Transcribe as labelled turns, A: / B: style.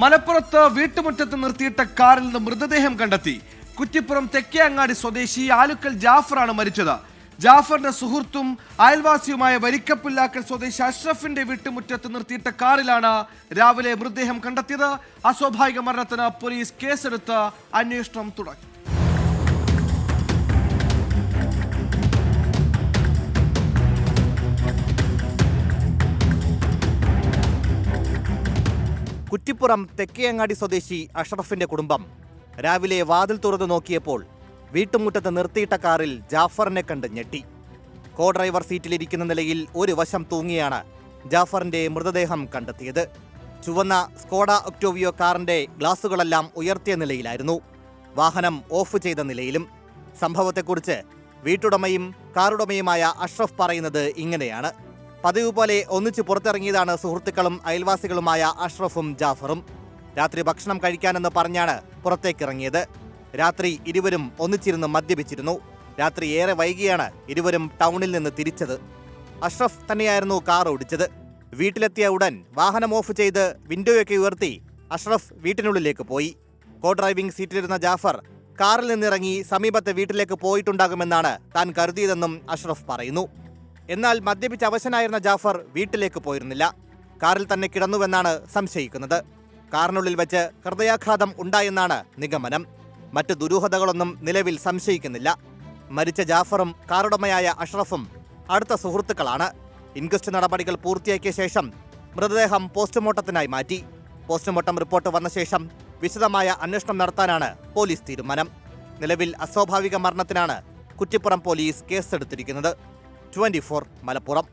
A: മലപ്പുറത്ത് വീട്ടുമുറ്റത്ത് നിർത്തിയിട്ട കാറിൽ നിന്ന് മൃതദേഹം കണ്ടെത്തി. കുറ്റിപ്പുറം തെക്കേ അങ്ങാടി സ്വദേശി ആലുക്കൽ ജാഫറാണ് മരിച്ചത്. ജാഫറിന്റെ സുഹൃത്തും അയൽവാസിയുമായ വരിക്കപ്പില്ലാക്കൽ സ്വദേശി അഷ്റഫിന്റെ വീട്ടുമുറ്റത്ത് നിർത്തിയിട്ട കാറിലാണ് രാവിലെ മൃതദേഹം കണ്ടെത്തിയത്. അസ്വാഭാവിക മരണത്തിന് പോലീസ് കേസെടുത്ത് അന്വേഷണം തുടങ്ങി.
B: കുറ്റിപ്പുറം തെക്കേയങ്ങാടി സ്വദേശി അഷറഫിന്റെ കുടുംബം. രാവിലെ വാതിൽ തുറന്നു നോക്കിയപ്പോൾ വീട്ടുമുറ്റത്ത് നിർത്തിയിട്ട കാറിൽ ജാഫറിനെ കണ്ട് ഞെട്ടി. കോ ഡ്രൈവർ സീറ്റിലിരിക്കുന്ന നിലയിൽ ഒരു വശം തൂങ്ങിയാണ് ജാഫറിന്റെ മൃതദേഹം കണ്ടെത്തിയത്. ചുവന്ന സ്കോഡ ഒക്ടോവിയോ കാറിന്റെ ഗ്ലാസുകളെല്ലാം ഉയർത്തിയ നിലയിലായിരുന്നു. വാഹനം ഓഫ് ചെയ്ത നിലയിലും. സംഭവത്തെക്കുറിച്ച് വീട്ടുടമയും കാറുടമയുമായ അഷ്റഫ് പറയുന്നത് ഇങ്ങനെയാണ്. പതിവ് പോലെ ഒന്നിച്ച് പുറത്തിറങ്ങിയതാണ് സുഹൃത്തുക്കളും അയൽവാസികളുമായ അഷ്റഫും ജാഫറും. രാത്രി ഭക്ഷണം കഴിക്കാനെന്ന് പറഞ്ഞാണ് പുറത്തേക്കിറങ്ങിയത്. രാത്രി ഇരുവരും ഒന്നിച്ചിരുന്ന് മദ്യപിച്ചിരുന്നു. രാത്രി ഏറെ വൈകിയാണ് ഇരുവരും ടൗണിൽ നിന്ന് തിരിച്ചത്. അഷ്റഫ് തന്നെയായിരുന്നു കാർ ഓടിച്ചത്. വീട്ടിലെത്തിയ ഉടൻ വാഹനം ഓഫ് ചെയ്ത് വിൻഡോയൊക്കെ ഉയർത്തി അഷ്റഫ് വീട്ടിനുള്ളിലേക്ക് പോയി. കോ ഡ്രൈവിംഗ് സീറ്റിലിരുന്ന ജാഫർ കാറിൽ നിന്നിറങ്ങി സമീപത്തെ വീട്ടിലേക്ക് പോയിട്ടുണ്ടാകുമെന്നാണ് താൻ കരുതിയതെന്നും അഷ്റഫ് പറയുന്നു. എന്നാൽ മദ്യപിച്ച് അവശനായിരുന്ന ജാഫർ വീട്ടിലേക്ക് പോയിരുന്നില്ല. കാറിൽ തന്നെ കിടന്നുവെന്നാണ് സംശയിക്കുന്നത്. കാറിനുള്ളിൽ വെച്ച് ഹൃദയാഘാതം ഉണ്ടായെന്നാണ് നിഗമനം. മറ്റ് ദുരൂഹതകളൊന്നും നിലവിൽ സംശയിക്കുന്നില്ല. മരിച്ച ജാഫറും കാറുടമയായ അഷ്റഫും അടുത്ത സുഹൃത്തുക്കളാണ്. ഇൻക്വസ്റ്റ് നടപടികൾ പൂർത്തിയാക്കിയ ശേഷം മൃതദേഹം പോസ്റ്റ്മോർട്ടത്തിനായി മാറ്റി. പോസ്റ്റ്മോർട്ടം റിപ്പോർട്ട് വന്ന ശേഷം വിശദമായ അന്വേഷണം നടത്താനാണ് പോലീസ് തീരുമാനം. നിലവിൽ അസ്വാഭാവിക മരണത്തിനാണ് കുറ്റിപ്പുറം പോലീസ് കേസെടുത്തിരിക്കുന്നത്. ട്വന്റി മലപ്പുറം.